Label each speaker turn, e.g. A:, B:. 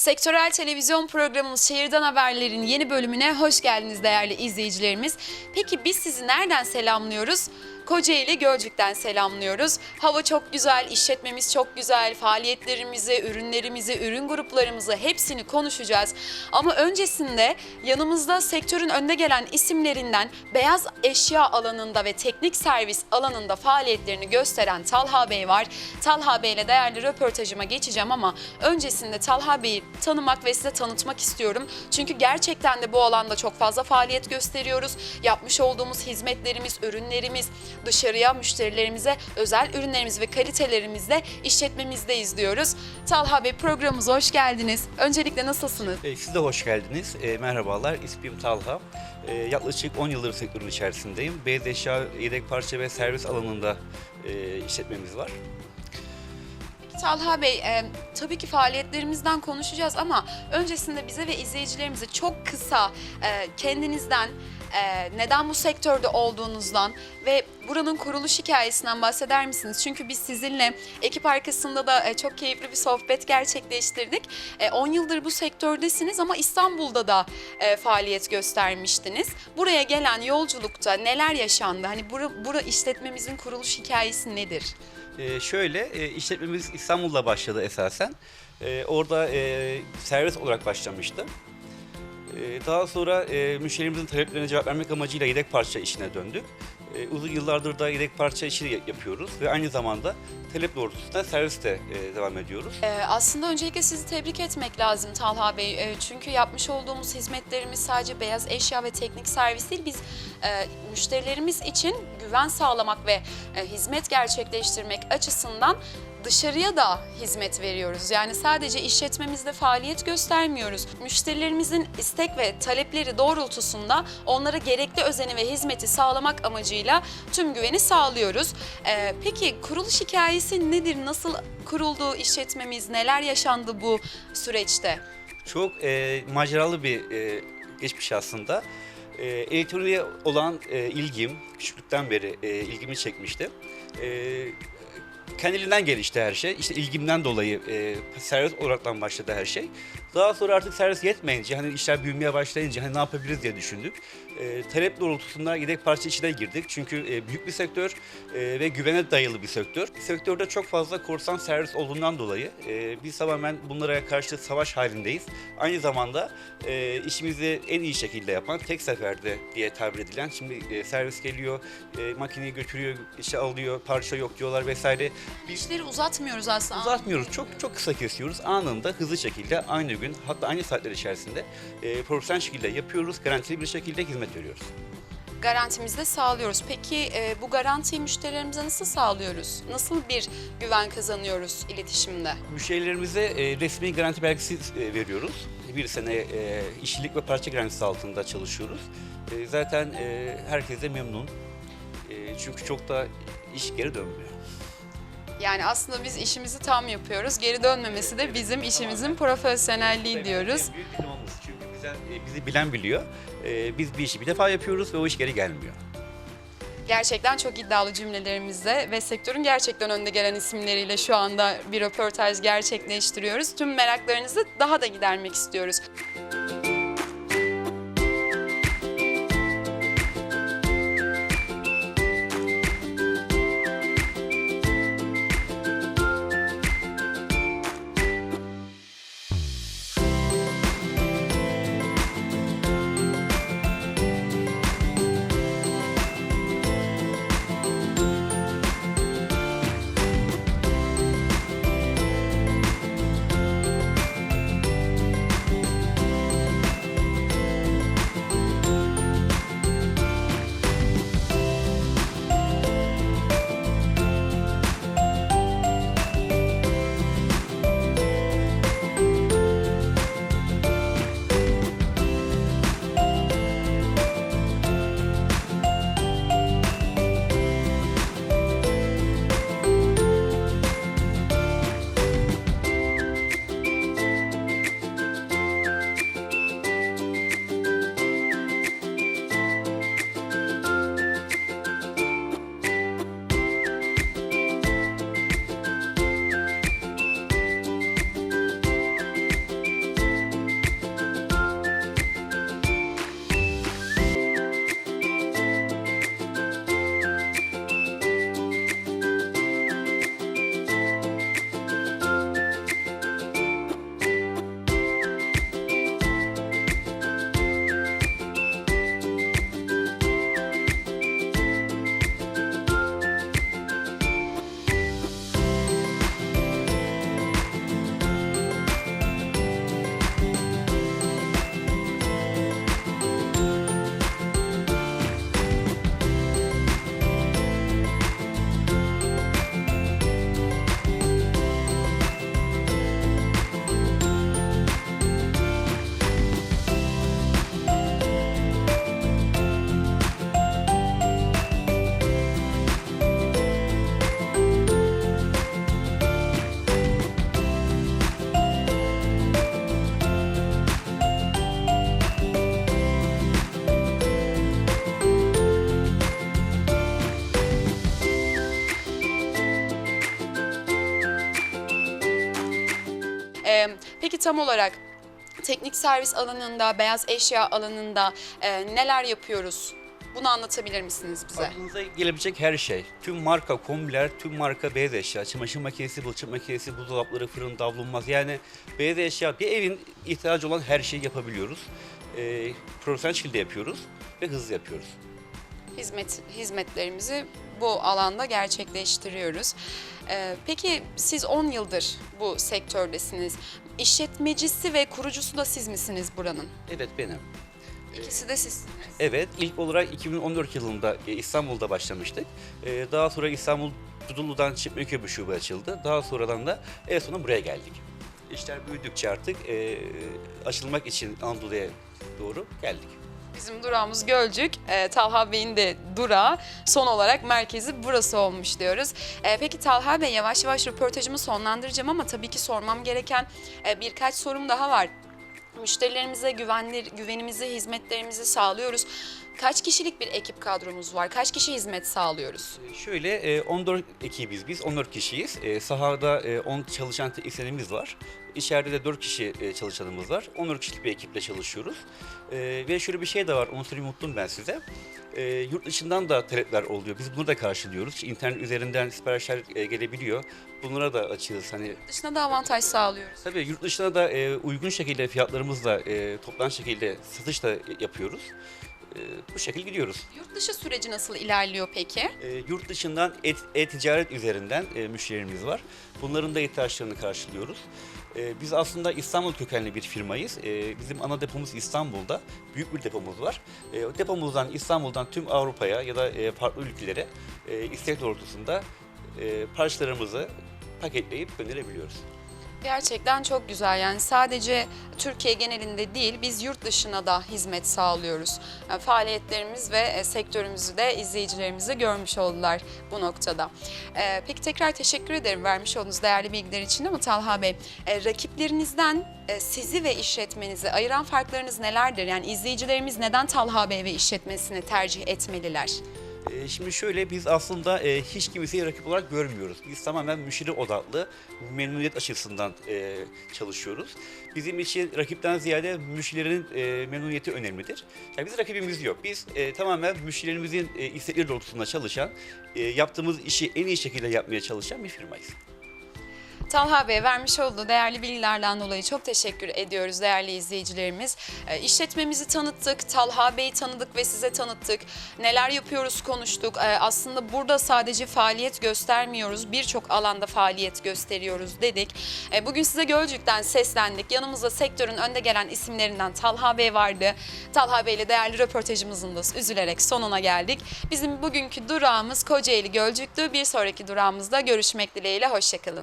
A: Sektörel televizyon programımız Şehirden Haberler'in yeni bölümüne hoş geldiniz değerli izleyicilerimiz. Peki biz sizi nereden selamlıyoruz? Kocaeli Gölcük'ten selamlıyoruz. Hava çok güzel, işletmemiz çok güzel, faaliyetlerimizi, ürünlerimizi, ürün gruplarımızı hepsini konuşacağız. Ama öncesinde yanımızda sektörün önde gelen isimlerinden beyaz eşya alanında ve teknik servis alanında faaliyetlerini gösteren Talha Bey var. Talha Bey ile değerli röportajıma geçeceğim ama öncesinde Talha Bey'i tanımak ve size tanıtmak istiyorum. Çünkü gerçekten de bu alanda çok fazla faaliyet gösteriyoruz. Yapmış olduğumuz hizmetlerimiz, ürünlerimiz, dışarıya müşterilerimize özel ürünlerimiz ve kalitelerimizle işletmemizde izliyoruz. Talha Bey programımıza hoş geldiniz. Öncelikle nasılsınız?
B: E, Siz de hoş geldiniz. E, merhabalar, ismim Talha. E, yaklaşık 10 yıldır sektörün içerisindeyim. Beyaz eşya, yedek parça ve servis alanında e, işletmemiz var.
A: Talha Bey, e, tabii ki faaliyetlerimizden konuşacağız ama öncesinde bize ve izleyicilerimize çok kısa e, kendinizden, e, neden bu sektörde olduğunuzdan ve buranın kuruluş hikayesinden bahseder misiniz? Çünkü biz sizinle ekip arkasında da e, çok keyifli bir sohbet gerçekleştirdik. E, 10 yıldır bu sektördesiniz ama İstanbul'da da e, faaliyet göstermiştiniz. Buraya gelen yolculukta neler yaşandı? Hani bura, bura işletmemizin kuruluş hikayesi nedir?
B: E, şöyle, e, işletmemiz İstanbul'da başladı esasen. E, orada e, servis olarak başlamıştı. E, daha sonra e, müşterimizin taleplerine cevap vermek amacıyla yedek parça işine döndük. E, uzun yıllardır da yedek parça işi yapıyoruz ve aynı zamanda talep doğrultusunda serviste e, devam ediyoruz.
A: Ee, aslında öncelikle sizi tebrik etmek lazım Talha Bey. Ee, çünkü yapmış olduğumuz hizmetlerimiz sadece beyaz eşya ve teknik servis değil. Biz e, müşterilerimiz için güven sağlamak ve e, hizmet gerçekleştirmek açısından dışarıya da hizmet veriyoruz. Yani sadece işletmemizde faaliyet göstermiyoruz. Müşterilerimizin istek ve talepleri doğrultusunda onlara gerekli özeni ve hizmeti sağlamak amacıyla tüm güveni sağlıyoruz. Ee, peki kuruluş hikayesi nedir? Nasıl kuruldu işletmemiz? Neler yaşandı bu süreçte?
B: Çok e, maceralı bir e, geçmiş aslında. E, elektroniğe olan e, ilgim küçüklükten beri e, ilgimi çekmişti. E, kendiliğinden gelişti her şey. İşte ilgimden dolayı e, servis olaraktan başladı her şey. Daha sonra artık servis yetmeyince, hani işler büyümeye başlayınca hani ne yapabiliriz diye düşündük. E, talep doğrultusunda yedek parça içine girdik. Çünkü e, büyük bir sektör e, ve güvene dayalı bir sektör. Sektörde çok fazla korsan servis olduğundan dolayı e, biz tamamen bunlara karşı savaş halindeyiz. Aynı zamanda e, işimizi en iyi şekilde yapan tek seferde diye tabir edilen şimdi e, servis geliyor, e, makineyi götürüyor, işe alıyor, parça yok diyorlar vesaire. Biz
A: İşleri uzatmıyoruz aslında.
B: uzatmıyoruz, çok çok kısa kesiyoruz. Anında hızlı şekilde aynı gün hatta aynı saatler içerisinde e, profesyonel şekilde yapıyoruz, garantili bir şekilde hizmet veriyoruz.
A: Garantimizi de sağlıyoruz. Peki e, bu garantiyi müşterilerimize nasıl sağlıyoruz? Nasıl bir güven kazanıyoruz iletişimde?
B: Müşterilerimize e, resmi garanti belgesi e, veriyoruz. Bir sene e, işçilik ve parça garantisi altında çalışıyoruz. E, zaten e, herkes de memnun. E, çünkü çok da iş geri dönmüyor.
A: Yani aslında biz işimizi tam yapıyoruz. Geri dönmemesi de bizim işimizin profesyonelliği diyoruz.
B: Büyük limanımız. Çünkü bize, e, bizi bilen biliyor. E, biz bir işi bir defa yapıyoruz ve o iş geri gelmiyor.
A: Gerçekten çok iddialı cümlelerimizle ve sektörün gerçekten önde gelen isimleriyle şu anda bir röportaj gerçekleştiriyoruz. Tüm meraklarınızı daha da gidermek istiyoruz. Peki tam olarak teknik servis alanında, beyaz eşya alanında e, neler yapıyoruz? Bunu anlatabilir misiniz bize?
B: Aklınıza gelebilecek her şey. Tüm marka kombiler, tüm marka beyaz eşya, çamaşır makinesi, bulaşık makinesi, buzdolapları, fırın, davlumbaz. Yani beyaz eşya bir evin ihtiyacı olan her şeyi yapabiliyoruz. Ee, profesyonel şekilde yapıyoruz ve hızlı yapıyoruz.
A: Hizmet hizmetlerimizi bu alanda gerçekleştiriyoruz. E, peki siz 10 yıldır bu sektördesiniz. İşletmecisi ve kurucusu da siz misiniz buranın?
B: Evet benim.
A: İkisi de sizsiniz.
B: Evet, ilk olarak 2014 yılında e, İstanbul'da başlamıştık. E, Daha sonra İstanbul Dudullu'dan Çiftliköy bir şube açıldı. Daha sonradan da en sona buraya geldik. İşler büyüdükçe artık e, açılmak için Anadolu'ya doğru geldik.
A: Bizim durağımız Gölcük. Ee, Talha Bey'in de durağı son olarak merkezi burası olmuş diyoruz. Ee, peki Talha Bey yavaş yavaş röportajımı sonlandıracağım ama tabii ki sormam gereken e, birkaç sorum daha var. Müşterilerimize güvenlir, güvenimizi, hizmetlerimizi sağlıyoruz. Kaç kişilik bir ekip kadromuz var? Kaç kişi hizmet sağlıyoruz?
B: E, Şöyle e, 14 ekibiz biz, 14 kişiyiz. E, Sahada e, 10 çalışan teknisyenimiz var. İçeride de 4 kişi e, çalışanımız var. 14 kişilik bir ekiple çalışıyoruz. E, Ve şöyle bir şey de var, onu söyleyeyim unuttum ben size. E, Yurt dışından da talepler oluyor. Biz bunu da karşılıyoruz. İnternet üzerinden siparişler e, gelebiliyor. Bunlara da açığız. Hani
A: Dışına da avantaj sağlıyoruz.
B: Tabii yurt dışına da e, uygun şekilde fiyatlarımızla e, toplam şekilde satış da yapıyoruz. E, bu şekilde gidiyoruz.
A: Yurt dışı süreci nasıl ilerliyor peki?
B: E, yurt dışından et- e-ticaret üzerinden e, müşterilerimiz var. Bunların da ihtiyaçlarını karşılıyoruz. E, biz aslında İstanbul kökenli bir firmayız. E, bizim ana depomuz İstanbul'da. Büyük bir depomuz var. E, o depomuzdan İstanbul'dan tüm Avrupa'ya ya da e, farklı ülkelere e, istek doğrultusunda e, parçalarımızı paketleyip gönderebiliyoruz.
A: Gerçekten çok güzel yani sadece Türkiye genelinde değil biz yurt dışına da hizmet sağlıyoruz. Faaliyetlerimiz ve e, sektörümüzü de izleyicilerimize görmüş oldular bu noktada. Ee, peki tekrar teşekkür ederim vermiş olduğunuz değerli bilgiler için ama Talha Bey e, rakiplerinizden e, sizi ve işletmenizi ayıran farklarınız nelerdir? Yani izleyicilerimiz neden Talha Bey ve işletmesini tercih etmeliler?
B: Ee, Şimdi şöyle biz aslında e, hiç kimseyi rakip olarak görmüyoruz. Biz tamamen müşteri odaklı, memnuniyet açısından e, çalışıyoruz. Bizim için rakipten ziyade müşterilerin e, memnuniyeti önemlidir. Yani biz rakibimiz yok. Biz e, tamamen müşterilerimizin istekleri doğrultusunda çalışan, yaptığımız işi en iyi şekilde yapmaya çalışan bir firmayız.
A: Talha Bey vermiş olduğu değerli bilgilerden dolayı çok teşekkür ediyoruz değerli izleyicilerimiz. E, işletmemizi tanıttık, Talha Bey'i tanıdık ve size tanıttık. Neler yapıyoruz konuştuk. E, aslında burada sadece faaliyet göstermiyoruz, birçok alanda faaliyet gösteriyoruz dedik. E, bugün size Gölcük'ten seslendik. Yanımızda sektörün önde gelen isimlerinden Talha Bey vardı. Talha Bey ile değerli röportajımızın da üzülerek sonuna geldik. Bizim bugünkü durağımız Kocaeli Gölcük'tü. Bir sonraki durağımızda görüşmek dileğiyle. Hoşçakalın.